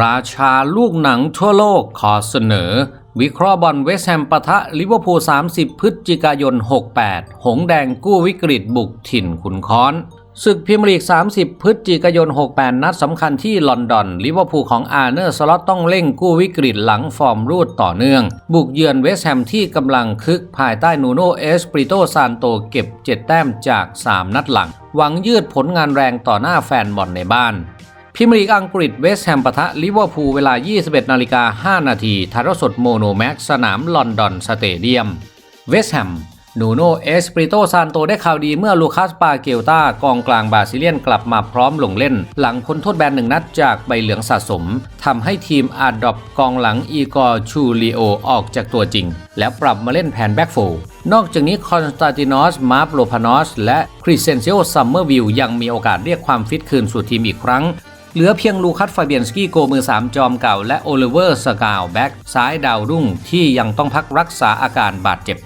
ราชาลูกหนังทั่วโลกขอเสนอ วิเคราะห์บอลเวสแฮมปะทะลิเวอร์พูล 30 พฤศจิกายน 68 หงแดงกู้วิกฤตบุกถิ่นขุนค้อนศึกพรีเมียร์ลีก 30 พฤศจิกายน 68 นัดสำคัญที่ลอนดอน ลิเวอร์พูลของอาร์เนอร์สล็อตต้องเร่งกู้วิกฤตหลังฟอร์มรูดต่อเนื่อง บุกเยือนเวสต์แฮมที่กำลังคึกภายใต้นูโนเอสปริโตซานโตเก็บ 7 แต้มจาก 3 นัดหลัง หวังยืดผลงานแรงต่อหน้าแฟนบอลในบ้าน พรีเมียร์ลีกอังกฤษเวสต์แฮมปะทะลิเวอร์พูลเวลา 21 นาฬิกา 5 นาทีถ่ายทอดสดโมโนแม็กสนามลอนดอนสเตเดียม เวสต์แฮมนูโนเอสปริโตซานโตได้ข่าวดีเมื่อลูคัสปาเกลตากองกลางบราซิเลียนกลับมาพร้อมลงเล่น หลังพ้นโทษแบนหนึ่งนัดจากใบเหลืองสะสมทำให้ทีมอาดอบกองหลังอีกอร์ชูริโอออกจากตัวจริง แล้วปรับมาเล่นแผนแบ็กโฟนอกจากนี้คอนสตาตินอส มาร์โลพานอส และคริสเซนเซโอซัมเมอร์วิลยังมีโอกาสเรียกความฟิตคืนสู่ทีมอีกครั้ง เหลือเพียงลูคัสฟาเบียนสกี้โกมือ 3 จอมเก่า และโอลิเวอร์สกาวแบ็กซ้ายดาวรุ่งที่ยังต้องพักรักษาอาการบาดเจ็บ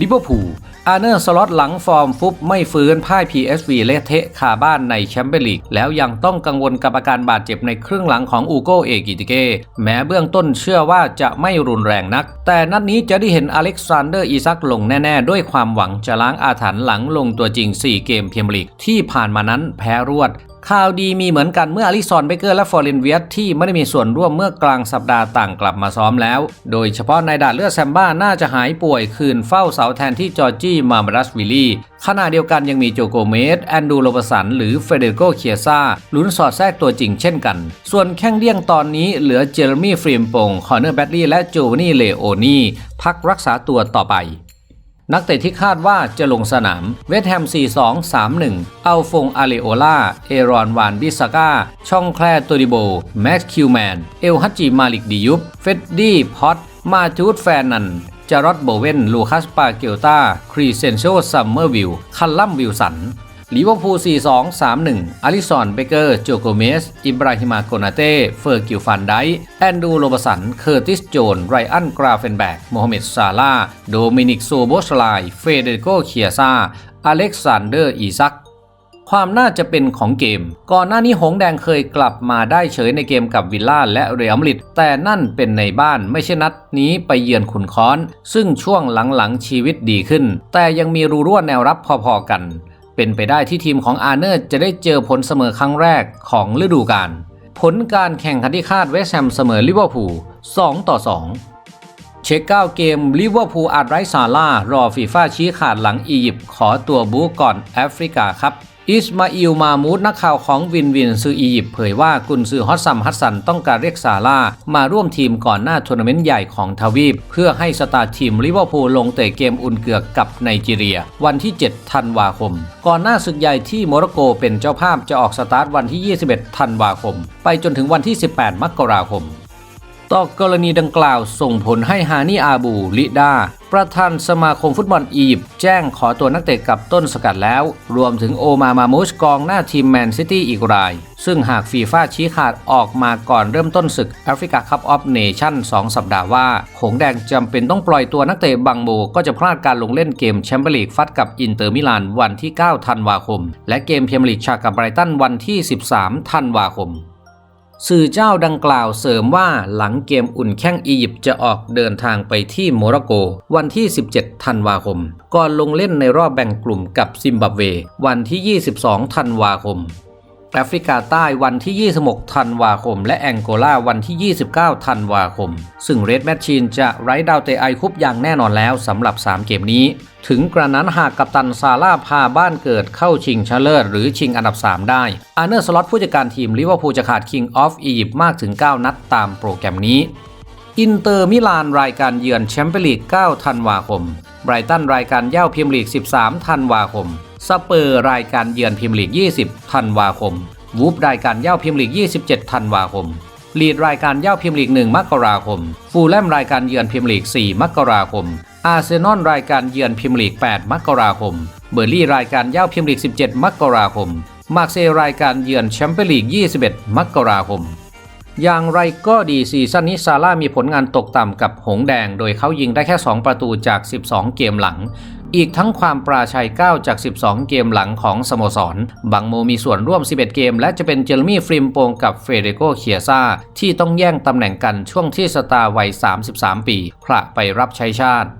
ลิเวอร์พูลอาร์เนอร์สล็อตหลังฟอร์มฟุบไม่ฟื้นพ่าย PSV เละเทะคาบ้านในแชมเปี้ยนลีก แล้วยังต้องกังวลกับอาการบาดเจ็บในครึ่งหลังของอูโกเอกิติเก แม้เบื้องต้นเชื่อว่าจะไม่รุนแรงนัก แต่นัดนี้จะได้เห็นอเล็กซานเดอร์อีซักลงแน่ ๆ ด้วยความหวังจะล้างอาถรรพ์หลังลงตัวจริง 4 เกมเมียร์ลีกที่ผ่านมานั้นแพ้รวด ข่าวดีมีเหมือนกันเมื่ออลิซอนเบเกอร์และฟอร์เรนเวียตที่ไม่ได้มีส่วนร่วมเมื่อกลางสัปดาห์ต่างกลับมาซ้อมแล้ว โดยเฉพาะในดาดเลือดแซมบ้าน่าจะหายป่วยคืนเฝ้าเสาแทนที่จอร์จี้มามรัสวิลลี่ขณะเดียวกันยังมีโจโกเมส แอนดูโรบสัน หรือเฟเดรโกเคียซาลุ้นสอดแทรกตัวจริงเช่นกัน ส่วนแข้งเลี่ยงตอนนี้เหลือเจอร์มี่ฟรีมปงคอนเนอร์แบดลีย์และโจวานี่เลโอนีพักรักษาตัวต่อไป นักเตะที่คาดว่าจะลงสนาม เวสแฮม 4-2-3-1 อัลฟงอาเลโอลา เอรอนวานบิสกาช่องแคลโตดิโบ แม็กคิวแมน เอลฮัจจิมาลิกดิยุบ เฟดดี้พอต มาทูดแฟนนันจารอดโบเวน ลูคัสปาเกลตาครีเซนโชซัมเมอร์วิล คัลลัมวิลสัน ลิเวอร์พูล 4-2-3-1อลิซอนเบเกอร์ โจโกเมส อิบราฮิมาโกนาเต้ เฟอร์กิลฟันไดแอนดูโรบสัน เคอร์ติส โจน ไรอัน กราเฟนแบกโมฮัมเหม็ด ซาลา โดมินิก โซโบสไลเฟเดริโก เคียซาอเล็กซานเดอร์ อีซักความน่าจะเป็นของเกม ก่อนหน้านี้หงแดงเคยกลับมาได้เฉยในเกมกับวิลล่าและเรอัลมาดริดแต่นั่นเป็นในบ้านไม่ใช่นัดนี้ไปเยือนขุนค้อน ซึ่งช่วงหลังๆชีวิตดีขึ้น แต่ยังมีรูรั่วแนวรับพอๆกัน เป็นไปได้ที่ทีมของอาร์เนอร์จะได้เจอผลเสมอครั้งแรกของฤดูกาลผลการแข่งขันที่คาดเวสต์แฮมเสมอลิเวอร์พูล2ต่อ 2 เช็คเก้าเกมลิเวอร์พูลอาจไร้ซาร่ารอฟีฟ่าชี้ขาดหลังอียิปต์ขอตัวบูก่อนแอฟริกาครับ อิสมาอิลมามูดนักข่าวของวินวินซืออียิปต์เผยว่ากุนซือฮอสซัมฮัสซันต้องการเรียกซาร่ามาร่วมทีมก่อนหน้าทัวร์นาเมนต์ใหญ่ของทวีป เพื่อให้สตาร์ทีมลิเวอร์พูลลงเตะเกมอุ่นเกือกกับไนจีเรีย วันที่ 7 ธันวาคม ก่อนหน้าศึกใหญ่ที่โมร็อกโกเป็นเจ้าภาพจะออกสตาร์ทวันที่ 21 ธันวาคม ไปจนถึงวันที่ 18 มกราคม ต่อกรณีดังกล่าวส่งผลให้ฮานี่อาบูลิดาประธานสมาคมฟุตบอลอียิปต์แจ้งขอตัวนักเตะกับต้นสกัดแล้ว รวมถึงโอมามามูชกองหน้าทีมแมนซิตี้อีกราย ซึ่งหากฟีฟ่าชี้ขาดออกมาก่อนเริ่มต้นศึกแอฟริกาคัพออฟเนชั่น2 สัปดาห์ว่า หงแดงจำเป็นต้องปล่อยตัวนักเตะบางโมก็จะพลาดการลงเล่นเกมแชมเปี้ยนลีกฟัดกับอินเตอร์มิลานวันที่ 9 ธันวาคม และเกมพรีเมียร์ลีกฉากกับไบรตันวันที่ 13 ธันวาคม สื่อเจ้าดังกล่าวเสริมว่าหลังเกมอุ่นแข้งอียิปต์จะออกเดินทางไปที่โมร็อกโก วันที่ 17 ธันวาคม ก่อนลงเล่นในรอบแบ่งกลุ่มกับซิมบับเว วันที่ 22 ธันวาคม แอฟริกาใต้วันที่ 26 ธันวาคม และแองโกลาวันที่ 29 ธันวาคม ซึ่งเรดแมชชีนจะไร้ดาวเตะไอคุปอย่างแน่นอนแล้วสำหรับ 3 เกมนี้ ถึงกระนั้นหากกัปตันซาร่าพาบ้านเกิดเข้าชิงชนะเลิศหรือชิงอันดับ 3 ได้ อาร์เนอร์สล็อตผู้จัดการทีมลิเวอร์พูลจะขาดคิงออฟอียิปต์มากถึง 9 นัดตามโปรแกรมนี้ อินเตอร์มิลานรายการเยือนแชมเปี้ยนลีก 9 ธันวาคมไบรตันรายการเย่าพรีเมียร์ลีก 13 ธันวาคม สเปอร์รายการเยือนพรีเมียร์ลีก 20 ธันวาคม วูฟรายการเย่าพรีเมียร์ลีก 27 ธันวาคม ลีดรายการเย่าพรีเมียร์ลีก 1 มกราคม ฟูลแลมรายการเยือนพรีเมียร์ลีก 4 มกราคม อาร์เซนอลรายการเยือนพรีเมียร์ลีก 8 มกราคม เบอร์ลี่รายการเย่าพรีเมียร์ลีก 17 มกราคม มาร์เซย์รายการเยือนแชมเปี้ยนลีก 21 มกราคมอย่างไรก็ดีซีซั่นนี้ซาร่ามีผลงานตกต่ำกับหงแดง โดยเขายิงได้แค่ 2 ประตูจาก 12 เกมหลัง อีกทั้งความปราชัย 9 จาก 12 เกมหลังของสโมสร บังโมมีส่วนร่วม 11 เกม และจะเป็นเจอร์มี่ฟริมโปงกับเฟเดโกเคียซาที่ต้องแย่งตำแหน่งกันช่วงที่สตาร์วัย 33 ปีพระไปรับใช้ชาติ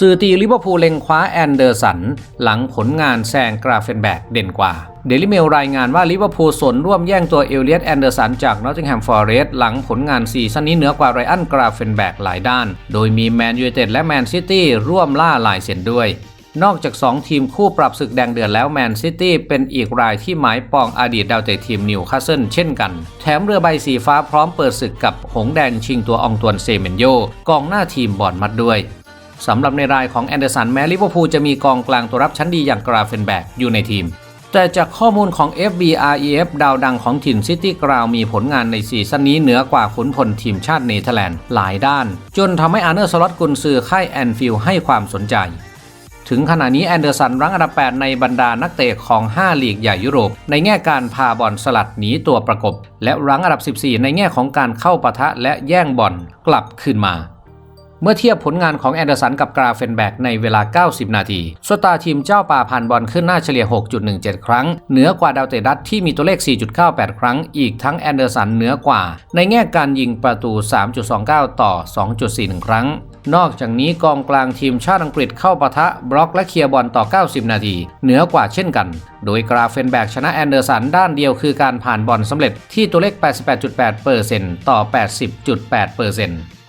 สื่อตีลิเวอร์พูลเล็งคว้าแอนเดอร์สัน หลังผลงานแซงกราเฟนแบกเด่นกว่า เดลิเมลรายงานว่าลิเวอร์พูลสนร่วมแย่งตัวเอลเลียตแอนเดอร์สันจากนอตติงแฮมฟอร์เรสต์หลังผลงานซีซั่นนี้เหนือกว่าไรอันกราเฟนแบกหลายด้าน โดยมีแมนยูเต็ดและแมนซิตี้ร่วมล่าลายเซ็นด้วยนอกจาก 2 ทีมคู่ปรับศึกแดงเดือดแล้วแมนซิตี้เป็นอีกรายที่หมายปองอดีตดาวเตะทีมนิวคาสเซิลเช่นกัน แถมเรือใบสีฟ้าพร้อมเปิดศึกกับหงแดงชิงตัวอองตวนเซเมนโยกองหน้าทีมบอร์นมัดด้วย สำหรับในรายของแอนเดอร์สันแม้ลิเวอร์พูลจะมีกองกลางตัวรับชั้นดีอย่างกราเฟนแบกอยู่ในทีม แต่จากข้อมูลของ FBREF ดาวดังของถิ่นซิตี้กราวมีผลงานในซีซั่นนี้เหนือกว่าขุนพลทีมชาติเนเธอร์แลนด์หลายด้าน จนทำให้อาร์เนอร์สล็อตกุนซือค่ายแอนฟิลให้ความสนใจ ถึงขณะนี้แอนเดอร์สันรั้งอันดับ 8 ในบรรดานักเตะของ 5 ลีกใหญ่ยุโรป ในแง่การพาบอลสลัดหนีตัวประกบ และรั้งอันดับ 14 ในแง่ของการเข้าปะทะและแย่งบอลกลับคืนมา เมื่อเทียบผลงานของแอนเดอร์สันกับกราเฟนแบกในเวลา 90 นาที สตาร์ทีมเจ้าป่าผ่านบอลขึ้นหน้าเฉลี่ย 6.17 ครั้ง เหนือกว่าดาวเตดัตที่มีตัวเลข 4.98 ครั้ง อีกทั้งแอนเดอร์สันเหนือกว่า ในแง่การยิงประตู 3.29 ต่อ 2.41 ครั้งนอกจากนี้กองกลางทีมชาติอังกฤษเข้าปะทะบล็อกและเคลียร์บอลต่อ 90 นาที เหนือกว่าเช่นกัน โดยกราเฟนแบกชนะแอนเดอร์สันด้านเดียวคือการผ่านบอลสำเร็จที่ตัวเลข 88.8%ต่อ 80.8%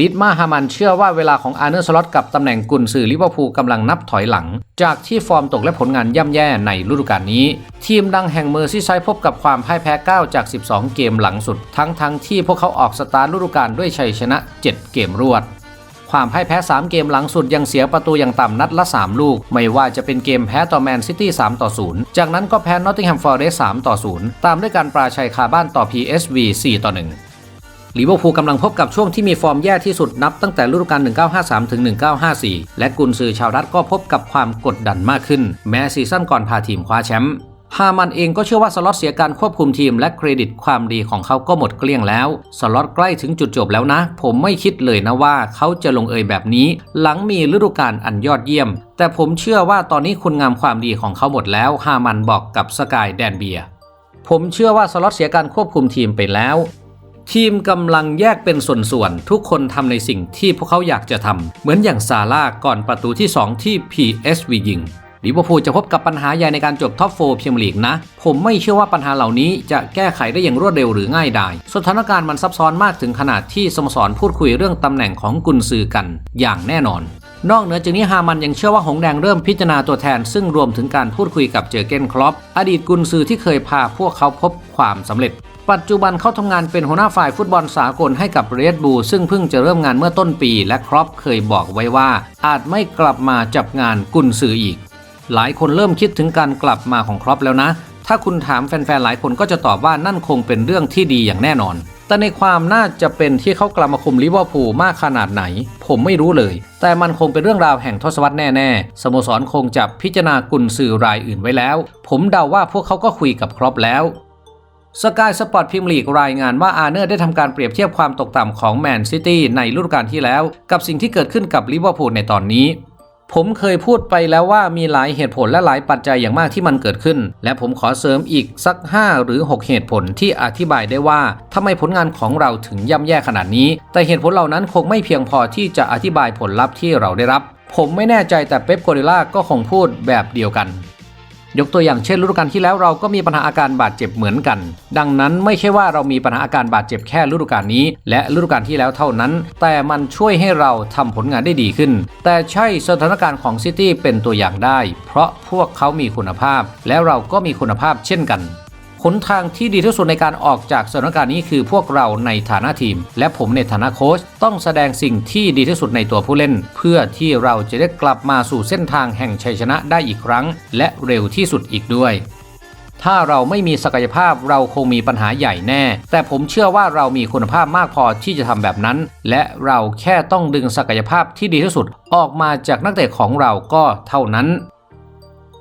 ดิดมาฮามันเชื่อว่าเวลาของอาร์เนอร์สล็อตกับตำแหน่งกุนซือลิเวอร์พูลกำลังนับถอยหลัง จากที่ฟอร์มตกและผลงานย่ำแย่ในฤดูกาลนี้ ทีมดังแห่งเมอร์ซีไซด์พบกับความพ่ายแพ้ 9 จาก 12 เกมหลังสุด ทั้งทั้งที่พวกเขาออกสตาร์ฤดูกาลด้วยชัยชนะ 7 เกมรวดความพ่ายแพ้ 3 เกมหลังสุดยังเสียประตูอย่างต่ำนัดละ 3 ลูก ไม่ว่าจะเป็นเกมแพ้ต่อแมนซิตี้3ต่อ 0 จากนั้นก็แพ้นอตติงแฮมฟอร์เรสต์3ต่อ 0 ตามด้วยการปราชัยคาบ้านต่อ PSV 4ต่อ 1 ลิเวอร์พูลกำลังพบกับช่วงที่มีฟอร์มแย่ที่สุดนับตั้งแต่ฤดูกาล 1953 ถึง 1954 และกุนซือชาวรัฐก็พบกับความกดดันมากขึ้น แม้ซีซั่นก่อนพาทีมคว้าแชมป์ฮามันเองก็เชื่อว่าสล็อตเสียการควบคุมทีมและเครดิตความดีของเขาก็หมดเกลี้ยงแล้ว สล็อตใกล้ถึงจุดจบแล้วนะ ผมไม่คิดเลยนะว่าเขาจะลงเอยแบบนี้ หลังมีฤดูกาลอันยอดเยี่ยม แต่ผมเชื่อว่าตอนนี้คุณงามความดีของเขาหมดแล้วฮามันบอกกับสกายแดนเบียผมเชื่อว่าสล็อตเสียการควบคุมทีมไปแล้ว ทีมกำลังแยกเป็นส่วนๆ ทุกคนทำในสิ่งที่พวกเขาอยากจะทำ เหมือนอย่างซาร่าก่อนประตูที่ 2 ที่ PSV ยิงลิเวอร์พูลจะพบกับปัญหาใหญ่ในการจบท็อปโฟเมียร์ลีกนะ ผมไม่เชื่อว่าปัญหาเหล่านี้จะแก้ไขได้อย่างรวดเร็วหรือง่ายดาย สถานการณ์มันซับซ้อนมากถึงขนาดที่สโมสรพูดคุยเรื่องตำแหน่งของกุนซือกันอย่างแน่นอน นอกเหนือจากนี้ฮามันยังเชื่อว่าหงแดงเริ่มพิจารณาตัวแทน ซึ่งรวมถึงการพูดคุยกับเจอเกนคลอปอดีตกุนซือที่เคยพาพวกเขาพบความสำเร็จ ปัจจุบันเขาทำงานเป็นหัวหน้าฝ่ายฟุตบอลสากลให้กับเรดบูซึ่งเพิ่งจะเริ่มงานเมื่อต้นปี และครอปเคยบอกไว้ว่า อาจไม่กลับมาจับงานกุนซืออีก หลายคนเริ่มคิดถึงการกลับมาของครอปแล้วนะ ถ้าคุณถามแฟนๆหลายคนก็จะตอบว่านั่นคงเป็นเรื่องที่ดีอย่างแน่นอน แต่ในความน่าจะเป็นที่เขากลับมาคุมลิเวอร์พูลมากขนาดไหน ผมไม่รู้เลย แต่มันคงเป็นเรื่องราวแห่งทศวรรษแน่ ๆ สโมสรคงจะพิจารณากุนซือรายอื่นไว้แล้ว ผมเดาว่าพวกเขาก็คุยกับครอปแล้วสกายสปอร์ตพิมลีกรายงานว่าอาร์เนอร์ได้ทำการเปรียบเทียบความตกต่ำของแมนซิตี้ในฤดูกาลที่แล้ว กับสิ่งที่เกิดขึ้นกับลิเวอร์พูลในตอนนี้ ผมเคยพูดไปแล้วว่ามีหลายเหตุผลและหลายปัจจัยอย่างมากที่มันเกิดขึ้น และผมขอเสริมอีกสัก 5 หรือ 6 เหตุผลที่อธิบายได้ว่าทำไมผลงานของเราถึงย่ำแย่ขนาดนี้ แต่เหตุผลเหล่านั้นคงไม่เพียงพอที่จะอธิบายผลลัพธ์ที่เราได้รับ ผมไม่แน่ใจแต่เป๊ปโกเดล่าก็คงพูดแบบเดียวกัน ยกตัวอย่างเช่นฤดูกาลที่แล้วเราก็มีปัญหาอาการบาดเจ็บเหมือนกัน ดังนั้นไม่ใช่ว่าเรามีปัญหาอาการบาดเจ็บแค่ฤดูกาลนี้ และฤดูกาลที่แล้วเท่านั้น แต่มันช่วยให้เราทำผลงานได้ดีขึ้น แต่ใช่สถานการณ์ของซิตี้เป็นตัวอย่างได้ เพราะพวกเขามีคุณภาพ และเราก็มีคุณภาพเช่นกัน หนทางที่ดีที่สุดในการออกจากสถานการณ์นี้คือพวกเราในฐานะทีม และผมในฐานะโค้ชต้องแสดงสิ่งที่ดีที่สุดในตัวผู้เล่น เพื่อที่เราจะได้กลับมาสู่เส้นทางแห่งชัยชนะได้อีกครั้ง และเร็วที่สุดอีกด้วยถ้าเราไม่มีศักยภาพเราคงมีปัญหาใหญ่แน่ แต่ผมเชื่อว่าเรามีคุณภาพมากพอที่จะทำแบบนั้น และเราแค่ต้องดึงศักยภาพที่ดีที่สุด ออกมาจากนักเตะของเราก็เท่านั้น